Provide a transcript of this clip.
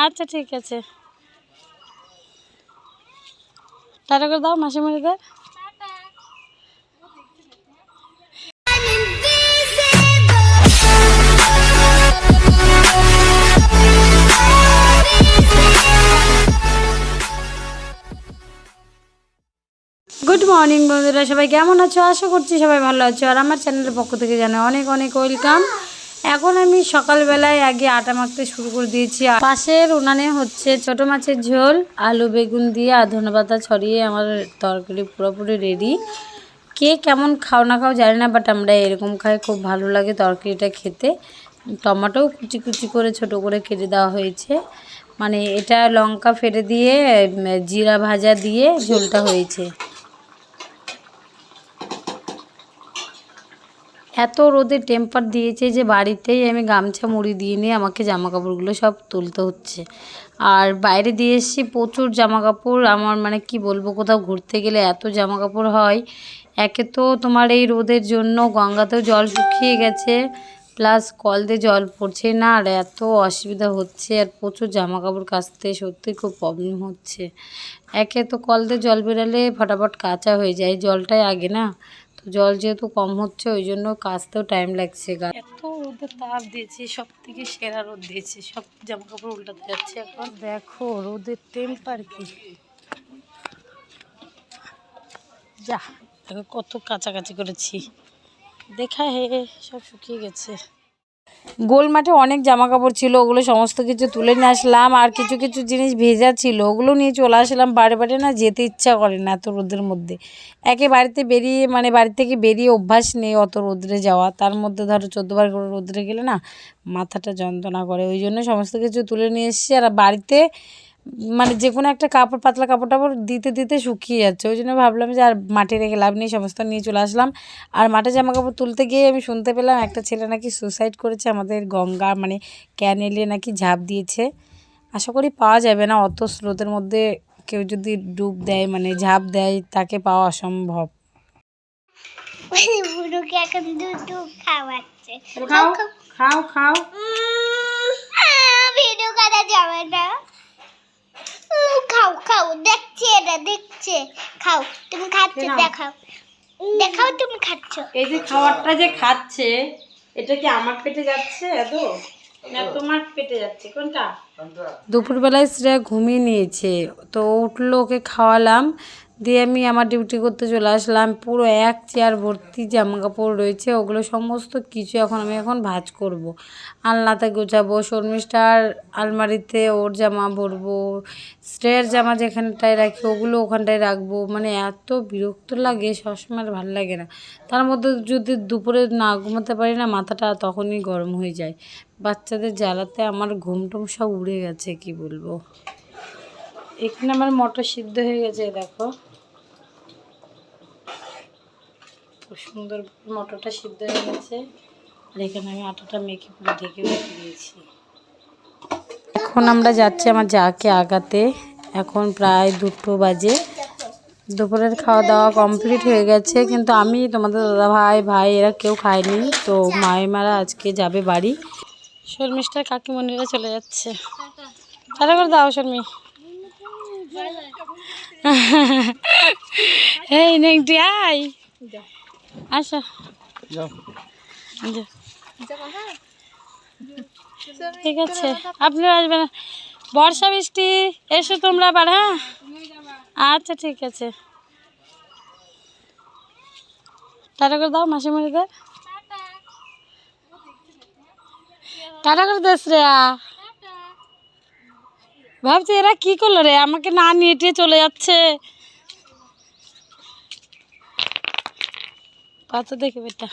আচ্ছা ঠিক আছে। টাটা করে দাও মাসিমণিদের গুড মর্নিং বন্ধুরা। সবাই কেমন আছো? আশা করছি সবাই ভালো আছো। আর আমার চ্যানেলের পক্ষ থেকে জানাই অনেক অনেক ওয়েলকাম এখন আমি সকালবেলায় আগে আটা মাখতে শুরু করে দিয়েছি। পাশের উনানে হচ্ছে ছোট মাছের ঝোল, আলু, বেগুন দিয়ে আর ধনেপাতা ছড়িয়ে আমার তরকারি পুরোপুরি রেডি কে কেমন খাও না খাও জানি না বাট আমরা এরকম খাই, খুব ভালো লাগে তরকারিটা খেতে। টমেটোও কুচি কুচি করে ছোট করে কেটে দেওয়া হয়েছে। মানে এটা লঙ্কা ফেটে দিয়ে জিরা ভাজা দিয়ে ঝোলটা হয়েছে। এত রোদে টেম্পার দিয়েছে যে বাড়িতেই আমি গামছা মুড়ি দিয়ে নিয়ে আমাকে জামা কাপড়গুলো সব তুলতে হচ্ছে। আর বাইরে দিয়ে এসেছি, প্রচুর জামা কাপড় আমার মানে কি বলব, কোথাও ঘুরতে গেলে এত জামা কাপড় হয়। একে তো তোমার এই রোদের জন্য গঙ্গাতেও জল শুকিয়ে গেছে প্লাস কল দিয়ে জল পড়ছে না, আর এত অসুবিধা হচ্ছে, আর প্রচুর জামা কাপড় কাচতে সত্যি খুব প্রবলেম হচ্ছে। একে তো কল দিয়ে জল বেরালে ফটাফট কাঁচা হয়ে যায়, জলটাই আগে না। তো জল যেহেতু কম হচ্ছে ওই জন্য কাচতেও টাইম লাগছে গা। এত রোদের তাপ দিয়েছে সব থেকে সেরা রোদ দিয়েছে সব জামা কাপড় উল্টাতে যাচ্ছে এখন। দেখো রোদের টেম্পার কি। যা কত কাছাকাছি করেছি। দেখা হে সব শুকিয়ে গেছে। গোল মাঠে অনেক জামা কাপড় ছিল, ওগুলো সমস্ত কিছু তুলে নিয়ে আসলাম, আর কিছু কিছু জিনিস ভেজা ছিল, ওগুলো নিয়ে চলে আসলাম বারে বারে না যেতে ইচ্ছা করে না এত রোদের মধ্যে। একে বাড়িতে বেরিয়ে মানে বাড়ি থেকে বেরিয়ে অভ্যাস নেই অত রোদ্রে যাওয়া। তার মধ্যে ধরো চোদ্দবার করে রোদ্রে গেলে না মাথাটা যন্ত্রণা করে, ওই জন্য সমস্ত কিছু তুলে নিয়ে এসছি। আর বাড়িতে মানে যে কোনো একটা কাপড় পাতলা কাপড় টাপড় দিতে দিতে শুকিয়ে যাচ্ছে। ওই জন্য ভাবলাম যে আর মাঠে রেখে লাভ নেই সমস্ত নিয়ে চলে আসলাম। আর মাঠে জামা কাপড় তুলতে গিয়ে আমি শুনতে পেলাম একটা ছেলে নাকি সুসাইড করেছে আমাদের গঙ্গা মানে ক্যানেলে নাকি ঝাঁপ দিয়েছে। আশা করি পাওয়া যাবে না অত স্রোতের মধ্যে কেউ যদি ডুব দেয় মানে ঝাঁপ দেয় তাকে পাওয়া অসম্ভব। বুড়োকে এখন দুধ দুধ খাওয়াচ্ছে। খাও খাও খাও। ভিডিও করা যাবে না খাও খাও দেখছে এটা দেখছে। খাও তুমি খাচ্ছ দেখাও। দেখাও তুমি খাচ্ছ। এই যে খাবারটা যে খাচ্ছে এটা কি আমার পেটে যাচ্ছে এত না তোমার পেটে যাচ্ছে কোনটা? দুপুরবেলায় শ্রেয়া ঘুমিয়ে নিয়েছে তো উঠল ওকে খাওয়ালাম। দিয়ে আমি আমার ডিউটি করতে চলে আসলাম। পুরো এক চেয়ার ভর্তি জামা কাপড় রয়েছে, ওগুলো সমস্ত কিছু এখন আমি এখন ভাঁজ করব। আলনাতে গোছাবো শর্মিষ্ঠার আলমারিতে ওর জামা ভরবো শ্রেয়ার জামা যেখানটায় রাখি ওগুলো ওখানটায় রাখব। মানে এত বিরক্ত লাগে, সবসময় ভালো লাগে না। তার মধ্যে যদি দুপুরে না ঘুমাতে পারি না, মাথাটা তখনই গরম হয়ে যায়। বাচ্চাদের জ্বালাতে আমার ঘুম টুম সব উড়ে গেছে, কি বলব? এখানে আমার মটর সিদ্ধ হয়ে গেছে, দেখো। খুব সুন্দর মটরটা সিদ্ধ হয়ে গেছে। আর এখানে আমি আটাটা মেখে পুরো ঢেকে রেখে দিয়েছি। এখন আমরা যাচ্ছি আমার যাকে আগাতে। এখন প্রায় দুটো বাজে। দুপুরের খাওয়া দাওয়া কমপ্লিট হয়ে গেছে, কিন্তু আমি, তোমাদের দাদা ভাই ভাই, এরা কেউ খায়নি, তো মায়েমারা আজকে যাবে বাড়ি। শর্মিষ্ঠার কাকিমণিরা চলে যাচ্ছে। তাহলে করে দাও, শর্মি। এই নেংটি আই আসো। ঠিক আছে। আপনি আসবেন বর্ষা বৃষ্টি এসো তোমরা আবার হ্যাঁ? আচ্ছা ঠিক আছে। টাটা করে দাও মাসিমণিদের টাটা করে দেস রে ভাবছি এরা কি করল রে? আমাকে না নিয়ে টিয়ে চলে যাচ্ছে। কত দেখে বেটা।